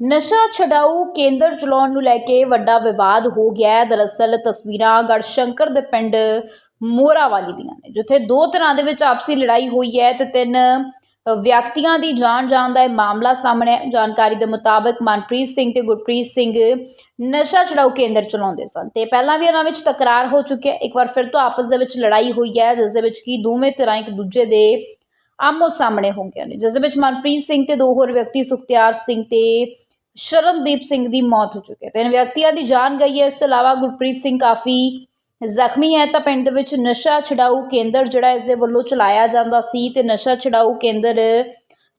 ਨਸ਼ਾ ਛਡਾਊ ਕੇਂਦਰ ਚਲਾਉਣ ਨੂੰ ਲੈ ਕੇ ਵੱਡਾ ਵਿਵਾਦ ਹੋ ਗਿਆ ਹੈ ਦਰਅਸਲ ਤਸਵੀਰਾਂ ਗੜਸ਼ੰਕਰ ਦੇ ਪਿੰਡ ਮੋਰਾਵਾਲੀ ਦੀਆਂ ਨੇ, ਜਿੱਥੇ ਦੋ ਤਰ੍ਹਾਂ ਦੇ ਵਿੱਚ ਆਪਸੀ ਲੜਾਈ ਹੋਈ ਹੈ ਤੇ ਤਿੰਨ ਵਿਅਕਤੀਆਂ ਦੀ ਜਾਨ ਜਾਣ ਦਾ ਇਹ ਮਾਮਲਾ ਸਾਹਮਣੇ ਆਇਆ। ਜਾਣਕਾਰੀ ਦੇ ਮੁਤਾਬਕ ਮਨਪ੍ਰੀਤ ਸਿੰਘ ਤੇ ਗੁਰਪ੍ਰੀਤ ਸਿੰਘ ਨਸ਼ਾ ਛਡਾਊ ਕੇਂਦਰ ਚਲਾਉਂਦੇ ਸਨ ਤੇ ਪਹਿਲਾਂ ਵੀ ਉਹਨਾਂ ਵਿੱਚ ਤਕਰਾਰ ਹੋ ਚੁੱਕਿਆ ਇੱਕ ਵਾਰ ਫਿਰ ਤੋਂ ਆਪਸ ਦੇ ਵਿੱਚ ਲੜਾਈ ਹੋਈ ਹੈ, ਜਿਸ ਦੇ ਵਿੱਚ ਕੀ ਦੋਵੇਂ ਧਿਰਾਂ ਇੱਕ ਦੂਜੇ ਦੇ ਆਮੋ ਸਾਹਮਣੇ ਹੋ ਗਏ ਨੇ, ਜਿਸ ਦੇ ਵਿੱਚ ਮਨਪ੍ਰੀਤ ਸਿੰਘ ਤੇ ਦੋ ਹੋਰ ਵਿਅਕਤੀ ਸੁਖਤਿਆਰ ਸਿੰਘ ਤੇ ਸ਼ਰਨਦੀਪ ਸਿੰਘ ਦੀ ਮੌਤ ਹੋ ਚੁੱਕੀ ਹੈ। ਤਿੰਨ ਵਿਅਕਤੀਆਂ ਦੀ ਜਾਨ ਗਈ ਹੈ। ਇਸ ਤੋਂ ਇਲਾਵਾ ਗੁਰਪ੍ਰੀਤ ਸਿੰਘ ਕਾਫੀ ਜ਼ਖਮੀ ਹੈ। ਤਾਂ ਪਿੰਡ ਦੇ ਵਿੱਚ ਨਸ਼ਾ ਛਡਾਊ ਕੇਂਦਰ ਜਿਹੜਾ ਇਸ ਦੇ ਵੱਲੋਂ ਚਲਾਇਆ ਜਾਂਦਾ ਸੀ ਤੇ ਨਸ਼ਾ ਛਡਾਊ ਕੇਂਦਰ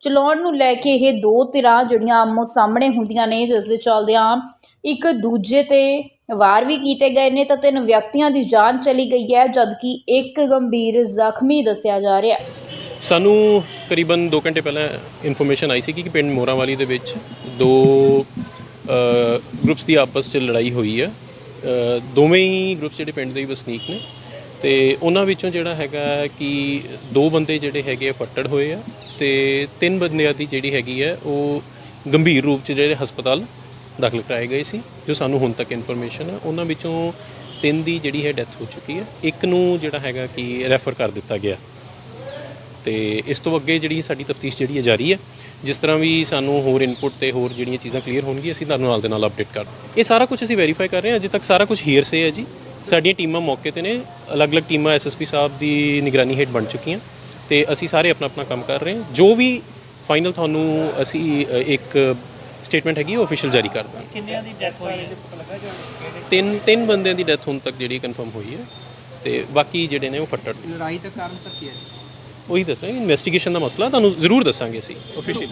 ਚਲਾਉਣ ਨੂੰ ਲੈ ਕੇ ਇਹ ਦੋ ਧਿਰਾਂ ਜਿਹੜੀਆਂ ਆਮੋ ਸਾਹਮਣੇ ਹੁੰਦੀਆਂ ਨੇ, ਜਿਸ ਦੇ ਚੱਲਦਿਆਂ ਇੱਕ ਦੂਜੇ ਤੇ ਵਾਰ ਵੀ ਕੀਤੇ ਗਏ ਨੇ। ਤਾਂ ਤਿੰਨ ਵਿਅਕਤੀਆਂ ਦੀ ਜਾਨ ਚਲੀ ਗਈ ਹੈ, ਜਦਕਿ ਇੱਕ ਗੰਭੀਰ ਜ਼ਖਮੀ ਦੱਸਿਆ ਜਾ ਰਿਹਾ ਹੈ। ਸਾਨੂੰ ਕਰੀਬਨ 2 ਘੰਟੇ ਪਹਿਲਾਂ ਇਨਫੋਰਮੇਸ਼ਨ ਆਈ ਸੀ ਕਿ ਪਿੰਡ ਮੋਰਾਵਾਲੀ ਦੇ ਵਿੱਚ ਦੋ ਗਰੁੱਪਸ ਦੀ ਆਪਸ 'ਚ ਲੜਾਈ ਹੋਈ ਹੈ ਦੋਵੇਂ ਹੀ ਗਰੁੱਪਸ ਜਿਹੜੇ ਪਿੰਡ ਦੇ ਹੀ ਵਸਨੀਕ ਨੇ। ਤੇ ਉਹਨਾਂ ਵਿੱਚੋਂ ਜਿਹੜਾ ਹੈਗਾ ਕਿ ਦੋ ਬੰਦੇ ਜਿਹੜੇ ਹੈਗੇ ਆ ਫੱਟੜ ਹੋਏ ਆ ਤੇ ਤਿੰਨ ਬੰਦਿਆਂ ਦੀ ਜਿਹੜੀ ਹੈਗੀ ਹੈ ਉਹ ਗੰਭੀਰ ਰੂਪ 'ਚ ਜਿਹੜੇ ਹਸਪਤਾਲ ਦਾਖਲ ਕਰਾਏ ਗਏ ਸੀ, ਜੋ ਸਾਨੂੰ ਹੁਣ ਤੱਕ ਇਨਫੋਰਮੇਸ਼ਨ ਹੈ ਉਹਨਾਂ ਵਿੱਚੋਂ ਤਿੰਨ ਦੀ ਜਿਹੜੀ ਹੈ ਡੈਥ ਹੋ ਚੁੱਕੀ ਹੈ ਇੱਕ ਨੂੰ ਜਿਹੜਾ ਹੈਗਾ ਕਿ ਰੈਫਰ ਕਰ ਦਿੱਤਾ ਗਿਆ। ਤੇ ਇਸ ਤੋਂ ਅੱਗੇ ਜਿਹੜੀ ਸਾਡੀ ਤਫਤੀਸ਼ ਜਿਹੜੀ ਹੈ ਜਾਰੀ ਹੈ ਜਿਸ ਤਰ੍ਹਾਂ ਵੀ ਸਾਨੂੰ ਹੋਰ ਇਨਪੁਟ ਤੇ ਹੋਰ ਜਿਹੜੀਆਂ ਚੀਜ਼ਾਂ ਕਲੀਅਰ ਹੋਣਗੀਆਂ ਅਸੀਂ ਤੁਹਾਨੂੰ ਨਾਲ ਦੇ ਨਾਲ ਅਪਡੇਟ ਕਰ ਇਹ ਸਾਰਾ ਕੁਝ ਅਸੀਂ ਵੈਰੀਫਾਈ ਕਰ ਰਹੇ ਹਾਂ ਅਜੇ ਤੱਕ ਸਾਰਾ ਕੁਝ ਹੀਅਰ ਸੇ ਹੈ ਜੀ। ਸਾਡੀਆਂ ਟੀਮਾਂ ਮੌਕੇ ਤੇ ਨੇ ਅਲੱਗ-ਅਲੱਗ ਟੀਮਾਂ ਐਸਐਸਪੀ ਸਾਹਿਬ ਦੀ ਨਿਗਰਾਨੀ ਹੇਠ ਬਣ ਚੁੱਕੀਆਂ ਤੇ ਅਸੀਂ ਸਾਰੇ ਆਪਣਾ ਆਪਣਾ ਕੰਮ ਕਰ ਰਹੇ ਹਾਂ। ਜੋ ਵੀ ਫਾਈਨਲ ਤੁਹਾਨੂੰ ਅਸੀਂ ਇੱਕ ਸਟੇਟਮੈਂਟ ਹੈਗੀ ਉਹ ਅਫੀਸ਼ੀਅਲ ਜਾਰੀ ਕਰ ਦਾਂਗੇ। ਕਿੰਨਿਆਂ ਦੀ ਡੈਥ ਹੋਈ ਹੈ? ਤਿੰਨ ਤਿੰਨ ਬੰਦਿਆਂ ਦੀ ਡੈਥ ਹੁਣ ਤੱਕ ਜਿਹੜੀ ਕਨਫਰਮ ਹੋਈ ਹੈ ਤੇ ਬਾਕੀ ਜਿਹੜੇ ਨੇ ਉਹ ਫੱਟੜ। ਲੜਾਈ ਦਾ ਕਾਰਨ ਸਰ ਕੀ ਹੈ? ਉਹੀ ਦੱਸਾਂਗੇ ਇਨਵੈਸਟੀਗੇਸ਼ਨ ਦਾ ਮਸਲਾ ਤੁਹਾਨੂੰ ਜ਼ਰੂਰ ਦੱਸਾਂਗੇ ਅਸੀਂ ਅਫੀਸ਼ੀਅਲ